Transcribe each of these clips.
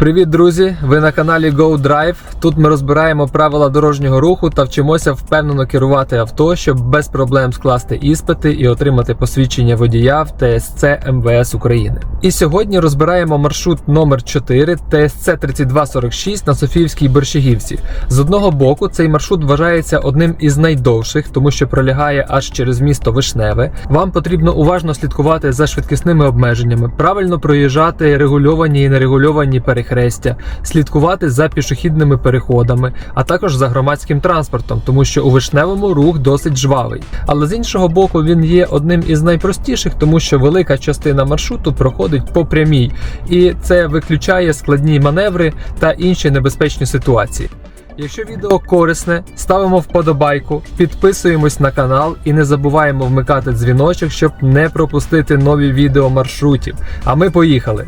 Привіт, друзі! Ви на каналі Go Drive. Тут ми розбираємо правила дорожнього руху та вчимося впевнено керувати авто, щоб без проблем скласти іспити і отримати посвідчення водія в ТСЦ МВС України. І сьогодні розбираємо маршрут номер 4 ТСЦ 3246 на Софіївській Борщагівці. З одного боку, цей маршрут вважається одним із найдовших, тому що пролягає аж через місто Вишневе. Вам потрібно уважно слідкувати за швидкісними обмеженнями, правильно проїжджати регульовані і нерегульовані перехрестя, слідкувати за пішохідними переходами, а також за громадським транспортом, тому що у вишневому рух досить жвавий. Але з іншого боку, він є одним із найпростіших, тому що велика частина маршруту проходить по прямій, і це виключає складні маневри та інші небезпечні ситуації. Якщо відео корисне, ставимо вподобайку, підписуємось на канал і не забуваємо вмикати дзвіночок, щоб не пропустити нові відео маршрутів. А ми поїхали.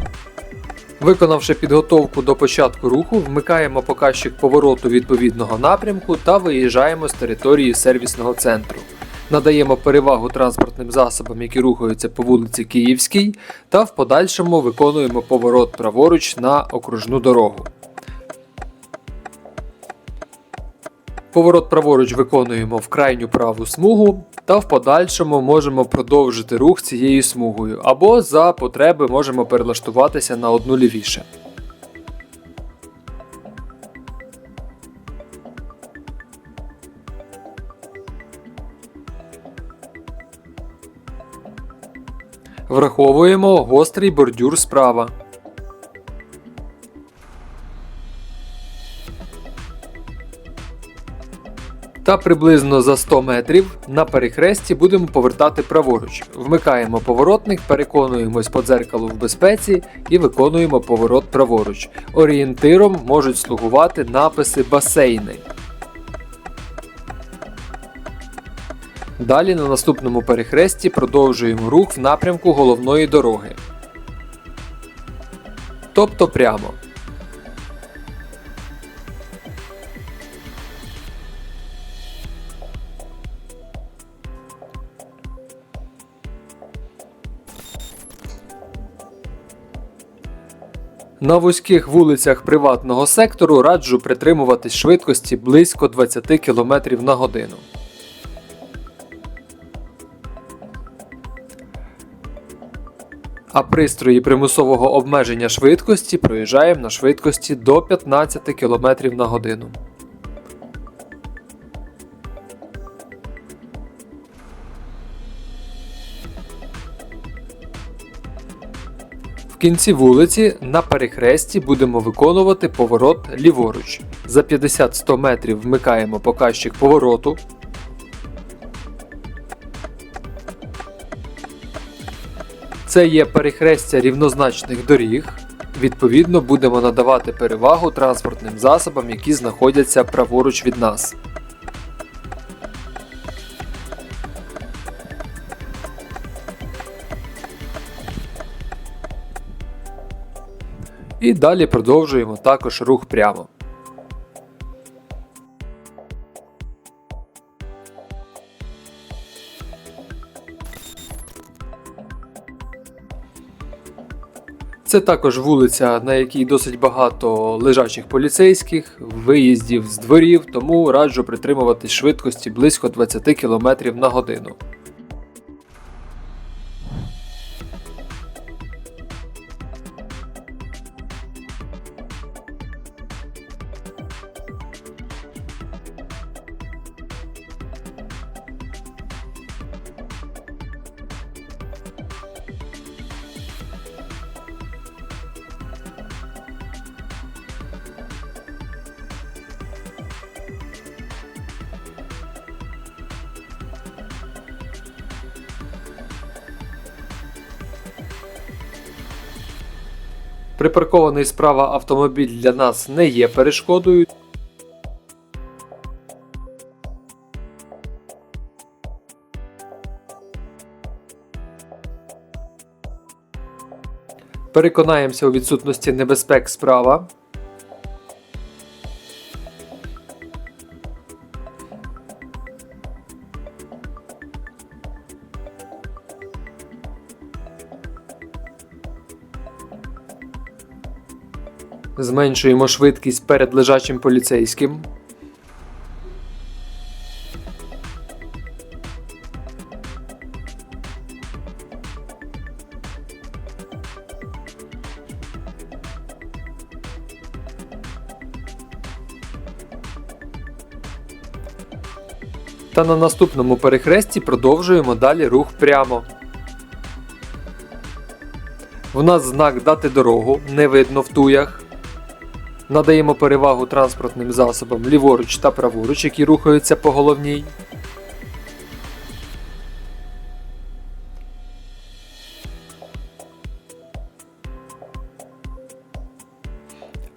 Виконавши підготовку до початку руху, вмикаємо показчик повороту відповідного напрямку та виїжджаємо з території сервісного центру. Надаємо перевагу транспортним засобам, які рухаються по вулиці Київській, та в подальшому виконуємо поворот праворуч на окружну дорогу. Поворот праворуч виконуємо в крайню праву смугу, та в подальшому можемо продовжити рух цією смугою, або за потреби можемо перелаштуватися на одну лівіше. Враховуємо гострий бордюр справа. Та приблизно за 100 метрів на перехресті будемо повертати праворуч. Вмикаємо поворотник, переконуємось по дзеркалу в безпеці і виконуємо поворот праворуч. Орієнтиром можуть слугувати написи басейни. Далі на наступному перехресті продовжуємо рух в напрямку головної дороги. Тобто прямо. На вузьких вулицях приватного сектору раджу притримуватись швидкості близько 20 км на годину. А пристрої примусового обмеження швидкості проїжджаємо на швидкості до 15 км на годину. Кінці вулиці на перехресті будемо виконувати поворот ліворуч. За 50-100 метрів вмикаємо показчик повороту. Це є перехрестя рівнозначних доріг. Відповідно, будемо надавати перевагу транспортним засобам, які знаходяться праворуч від нас. І далі продовжуємо також рух прямо. Це також вулиця, на якій досить багато лежачих поліцейських, виїздів з дворів, тому раджу притримуватись швидкості близько 20 км на годину. Припаркований справа автомобіль для нас не є перешкодою. Переконаємося у відсутності небезпек справа. Зменшуємо швидкість перед лежачим поліцейським. Та на наступному перехресті продовжуємо далі рух прямо. В нас знак дати дорогу, не видно в туях. Надаємо перевагу транспортним засобам ліворуч та праворуч, які рухаються по головній.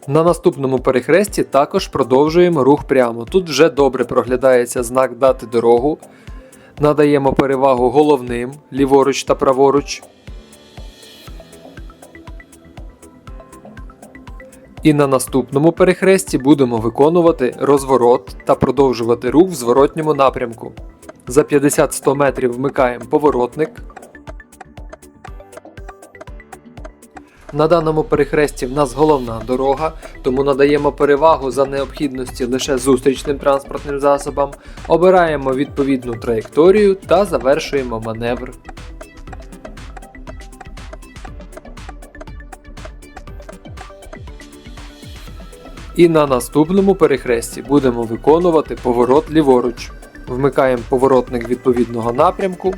На наступному перехресті також продовжуємо рух прямо. Тут вже добре проглядається знак дати дорогу. Надаємо перевагу головним ліворуч та праворуч. І на наступному перехресті будемо виконувати розворот та продовжувати рух в зворотньому напрямку. За 50-100 метрів вмикаємо поворотник. На даному перехресті в нас головна дорога, тому надаємо перевагу за необхідності лише зустрічним транспортним засобам, обираємо відповідну траєкторію та завершуємо маневр. І на наступному перехресті будемо виконувати поворот ліворуч. Вмикаємо поворотник відповідного напрямку.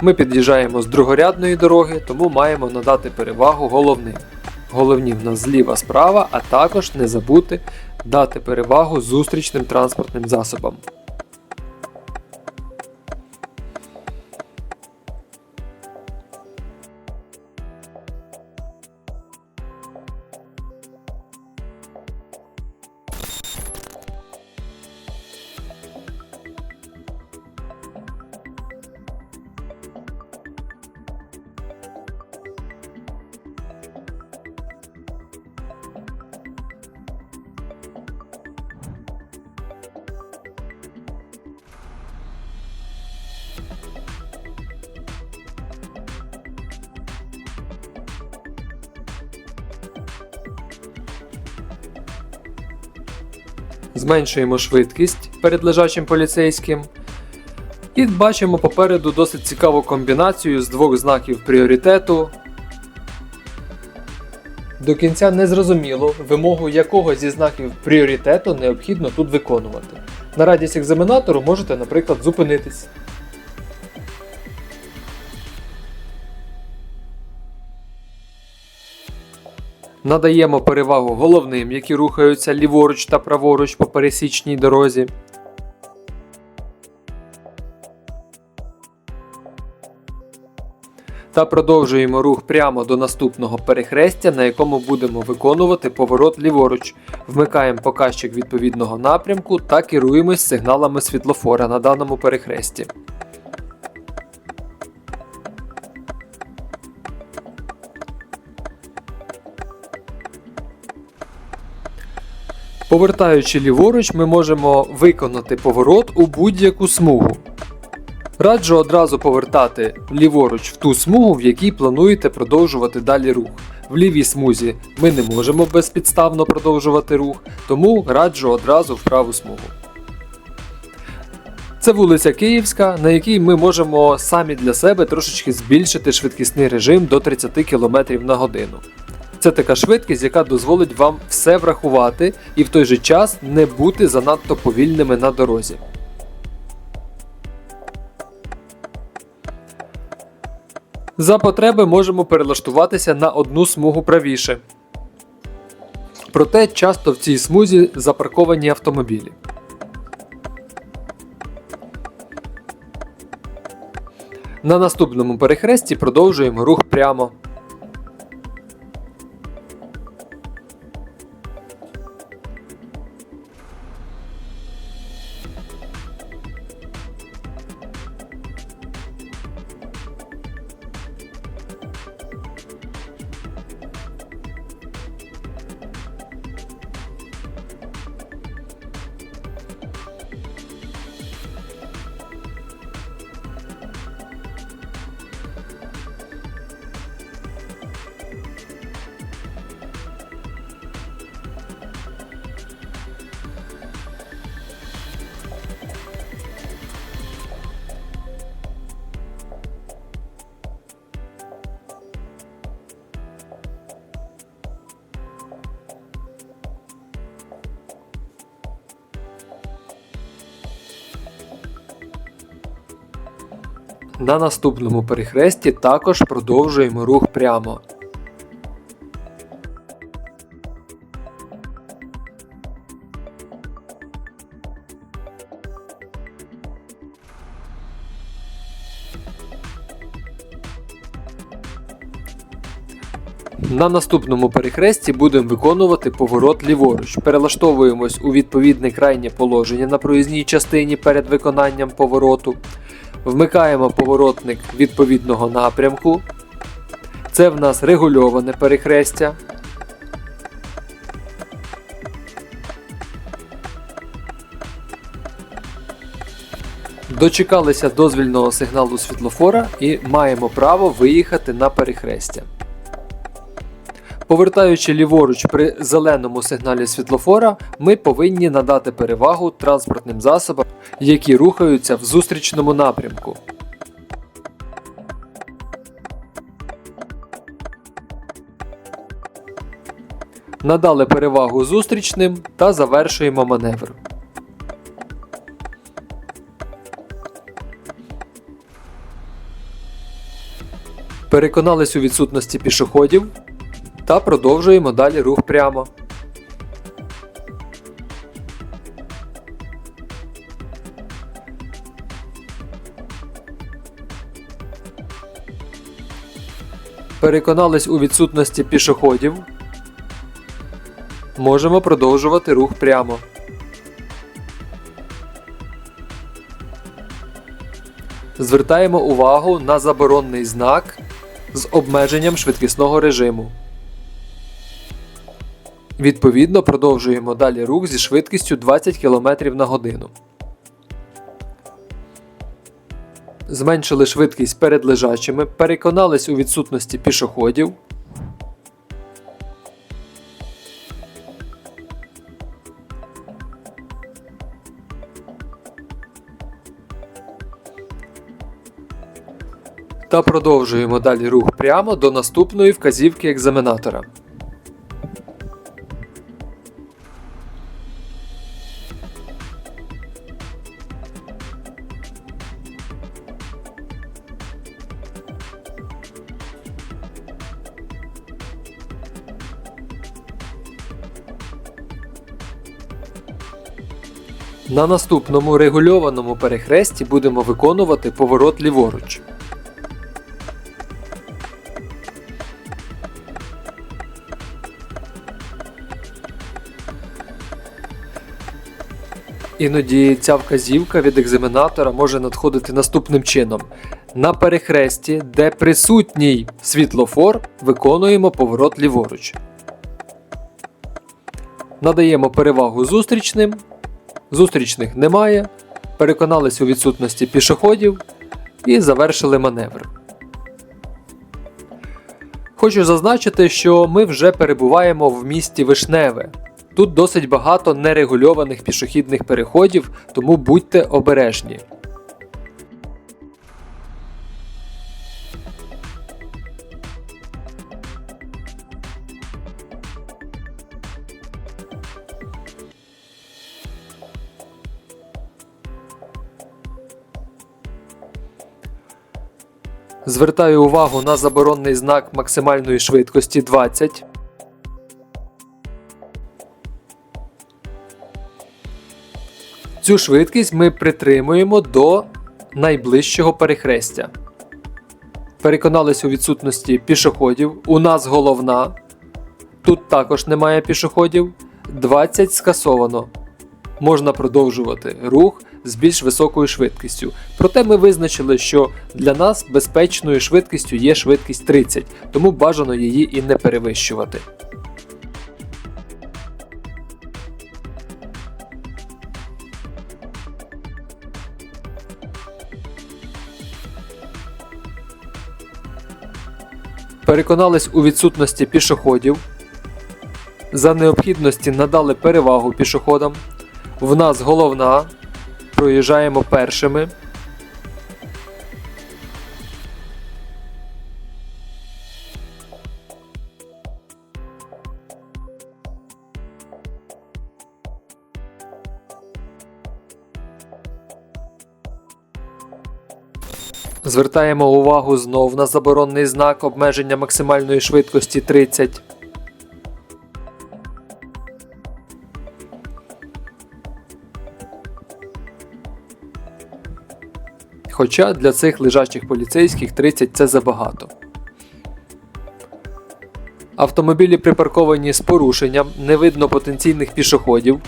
Ми під'їжджаємо з другорядної дороги, тому маємо надати перевагу головним. Головні в нас зліва справа, а також не забути дати перевагу зустрічним транспортним засобам. Зменшуємо швидкість перед лежачим поліцейським. І бачимо попереду досить цікаву комбінацію з двох знаків пріоритету. До кінця не зрозуміло, вимогу якого зі знаків пріоритету необхідно тут виконувати. На радість екзаменатору можете, наприклад, зупинитись. Надаємо перевагу головним, які рухаються ліворуч та праворуч по пересічній дорозі. Та продовжуємо рух прямо до наступного перехрестя, на якому будемо виконувати поворот ліворуч. Вмикаємо показчик відповідного напрямку та керуємось сигналами світлофора на даному перехресті. Повертаючи ліворуч, ми можемо виконати поворот у будь-яку смугу. Раджу одразу повертати ліворуч в ту смугу, в якій плануєте продовжувати далі рух. В лівій смузі ми не можемо безпідставно продовжувати рух, тому раджу одразу в праву смугу. Це вулиця Київська, на якій ми можемо самі для себе трошечки збільшити швидкісний режим до 30 км на годину. Це така швидкість, яка дозволить вам все врахувати і в той же час не бути занадто повільними на дорозі. За потреби можемо перелаштуватися на одну смугу правіше. Проте часто в цій смузі запарковані автомобілі. На наступному перехресті продовжуємо рух прямо. На наступному перехресті також продовжуємо рух прямо. На наступному перехресті будемо виконувати поворот ліворуч. Перелаштовуємось у відповідне крайнє положення на проїзній частині перед виконанням повороту. Вмикаємо поворотник відповідного напрямку. Це в нас регульоване перехрестя. Дочекалися дозвільного сигналу світлофора і маємо право виїхати на перехрестя. Повертаючи ліворуч при зеленому сигналі світлофора, ми повинні надати перевагу транспортним засобам, які рухаються в зустрічному напрямку. Надали перевагу зустрічним та завершуємо маневр. Переконались у відсутності пішоходів та продовжуємо далі рух прямо. Переконались у відсутності пішоходів. Можемо продовжувати рух прямо. Звертаємо увагу на заборонний знак з обмеженням швидкісного режиму. Відповідно, продовжуємо далі рух зі швидкістю 20 км на годину. Зменшили швидкість перед лежачими, переконались у відсутності пішоходів. Та продовжуємо далі рух прямо до наступної вказівки екзаменатора. На наступному регульованому перехресті будемо виконувати поворот ліворуч. Іноді ця вказівка від екзаменатора може надходити наступним чином. На перехресті, де присутній світлофор, виконуємо поворот ліворуч. Надаємо перевагу зустрічним. Зустрічних немає. Переконались у відсутності пішоходів і завершили маневр. Хочу зазначити, що ми вже перебуваємо в місті Вишневе. Тут досить багато нерегульованих пішохідних переходів, тому будьте обережні. Звертаю увагу на заборонний знак максимальної швидкості 20. Цю швидкість ми притримуємо до найближчого перехрестя. Переконались у відсутності пішоходів. У нас головна. Тут також немає пішоходів. 20 скасовано. Можна продовжувати рух з більш високою швидкістю. Проте ми визначили, що для нас безпечною швидкістю є швидкість 30, тому бажано її і не перевищувати. Переконались у відсутності пішоходів. За необхідності надали перевагу пішоходам. В нас головна. Проїжджаємо першими. Звертаємо увагу знов на заборонний знак обмеження максимальної швидкості 30. Хоча для цих лежачих поліцейських 30 це забагато. Автомобілі припарковані з порушенням, не видно потенційних пішоходів.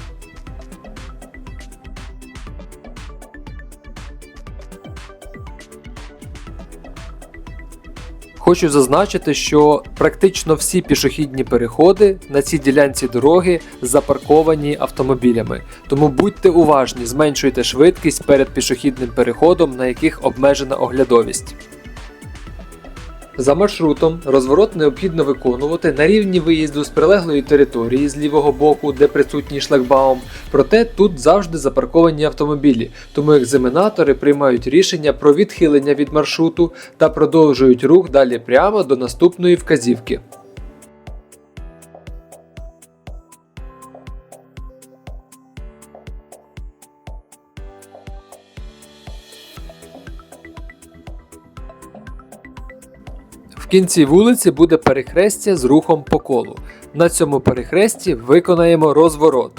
Хочу зазначити, що практично всі пішохідні переходи на цій ділянці дороги запарковані автомобілями. Тому будьте уважні, зменшуйте швидкість перед пішохідним переходом, на яких обмежена оглядовість. За маршрутом розворот необхідно виконувати на рівні виїзду з прилеглої території з лівого боку, де присутній шлагбаум, проте тут завжди запарковані автомобілі, тому екзаменатори приймають рішення про відхилення від маршруту та продовжують рух далі прямо до наступної вказівки. В кінці вулиці буде перехрестя з рухом по колу. На цьому перехресті виконаємо розворот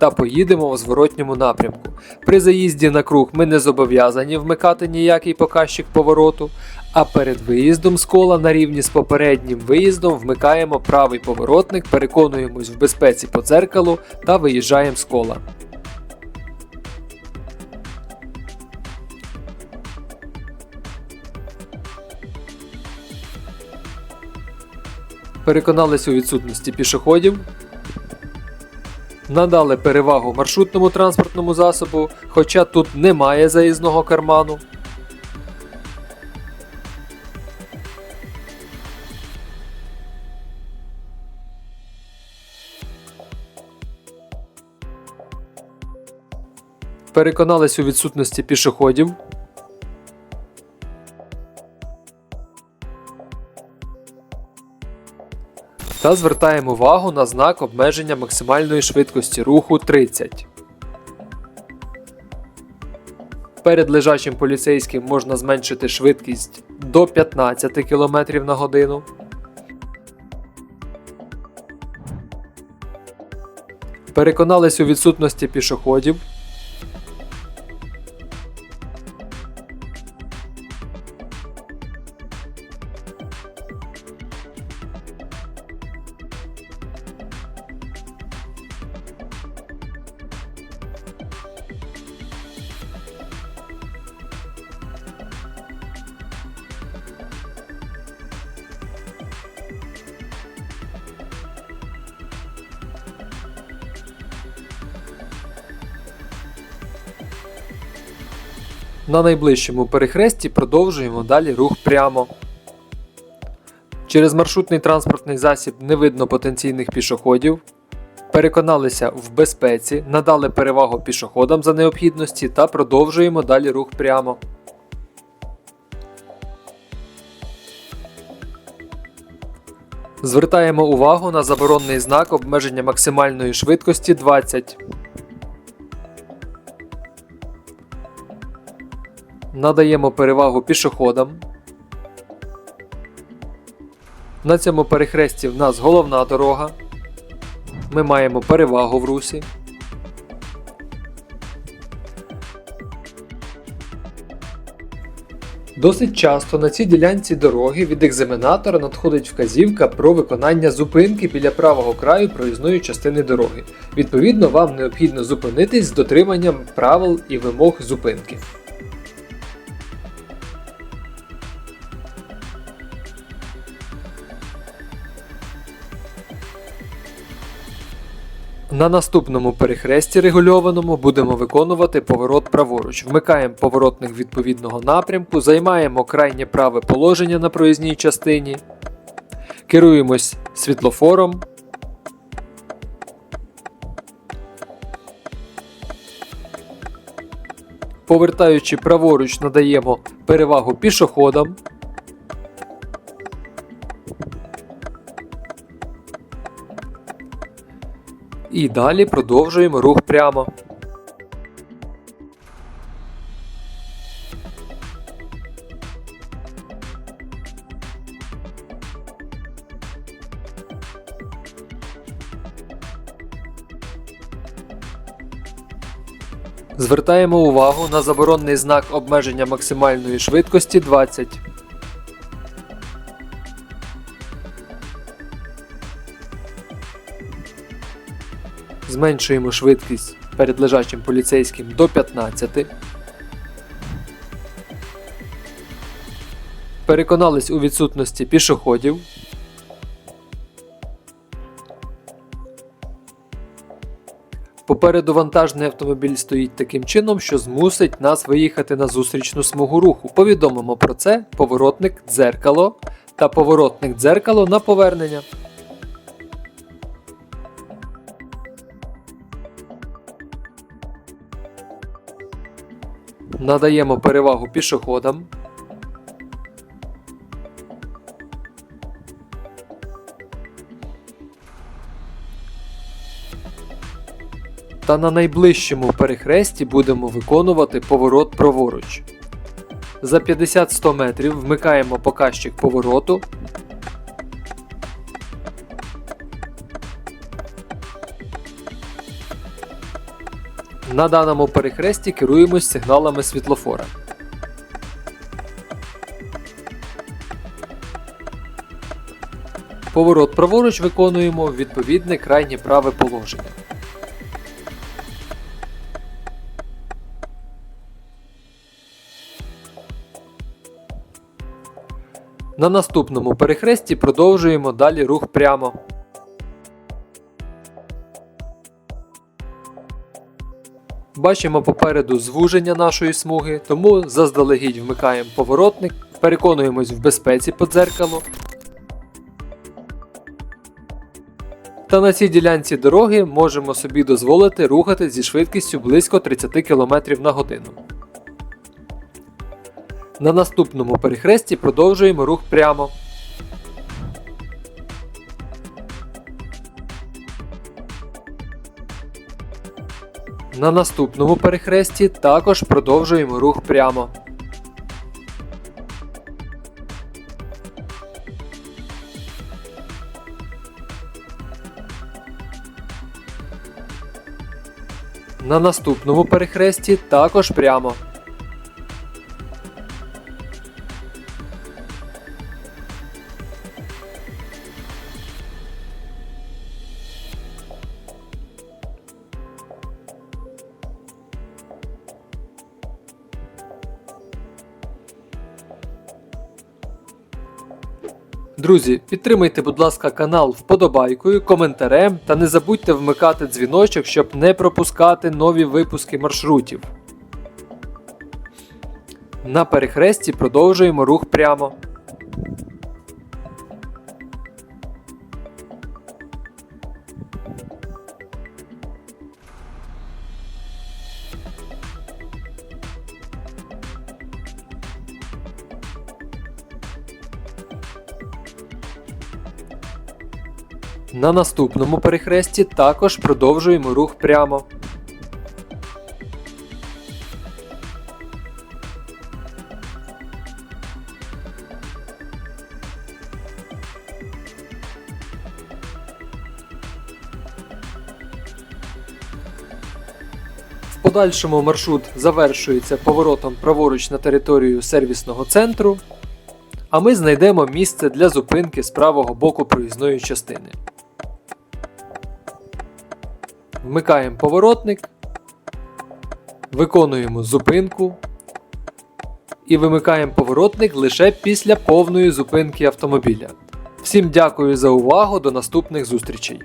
та поїдемо у зворотньому напрямку. При заїзді на круг ми не зобов'язані вмикати ніякий показчик повороту, а перед виїздом з кола на рівні з попереднім виїздом вмикаємо правий поворотник, переконуємось в безпеці по дзеркалу та виїжджаємо з кола. Переконались у відсутності пішоходів. Надали перевагу маршрутному транспортному засобу, хоча тут немає заїзного карману. Переконались у відсутності пішоходів. Та звертаємо увагу на знак обмеження максимальної швидкості руху 30. Перед лежачим поліцейським можна зменшити швидкість до 15 км на годину. Переконались у відсутності пішоходів. На найближчому перехресті продовжуємо далі рух прямо. Через маршрутний транспортний засіб не видно потенційних пішоходів. Переконалися в безпеці, надали перевагу пішоходам за необхідності та продовжуємо далі рух прямо. Звертаємо увагу на заборонний знак обмеження максимальної швидкості 20. Надаємо перевагу пішоходам. На цьому перехресті в нас головна дорога. Ми маємо перевагу в русі. Досить часто на цій ділянці дороги від екзаменатора надходить вказівка про виконання зупинки біля правого краю проїзної частини дороги. Відповідно, вам необхідно зупинитись з дотриманням правил і вимог зупинки. На наступному перехресті регульованому будемо виконувати поворот праворуч. Вмикаємо поворотник відповідного напрямку, займаємо крайнє праве положення на проїзній частині, керуємось світлофором. Повертаючи праворуч, надаємо перевагу пішоходам. І далі продовжуємо рух прямо. Звертаємо увагу на заборонний знак обмеження максимальної швидкості 20. Зменшуємо швидкість перед лежачим поліцейським до 15. Переконались у відсутності пішоходів. Попереду вантажний автомобіль стоїть таким чином, що змусить нас виїхати на зустрічну смугу руху. Повідомимо про це поворотник дзеркало та поворотник дзеркало на повернення. Надаємо перевагу пішоходам. Та на найближчому перехресті будемо виконувати поворот праворуч. За 50-100 метрів вмикаємо показчик повороту. На даному перехресті керуємось сигналами світлофора. Поворот праворуч виконуємо відповідне крайнє праве положення. На наступному перехресті продовжуємо далі рух прямо. Бачимо попереду звуження нашої смуги, тому заздалегідь вмикаємо поворотник, переконуємось в безпеці по дзеркалу. Та на цій ділянці дороги можемо собі дозволити рухати зі швидкістю близько 30 км на годину. На наступному перехресті продовжуємо рух прямо. На наступному перехресті також продовжуємо рух прямо. На наступному перехресті також прямо. Друзі, підтримайте, будь ласка, канал вподобайкою, коментарем та не забудьте вмикати дзвіночок, щоб не пропускати нові випуски маршрутів. На перехресті продовжуємо рух прямо. На наступному перехресті також продовжуємо рух прямо. В подальшому маршрут завершується поворотом праворуч на територію сервісного центру, а ми знайдемо місце для зупинки з правого боку проїзної частини. Вмикаємо поворотник, виконуємо зупинку і вимикаємо поворотник лише після повної зупинки автомобіля. Всім дякую за увагу, до наступних зустрічей!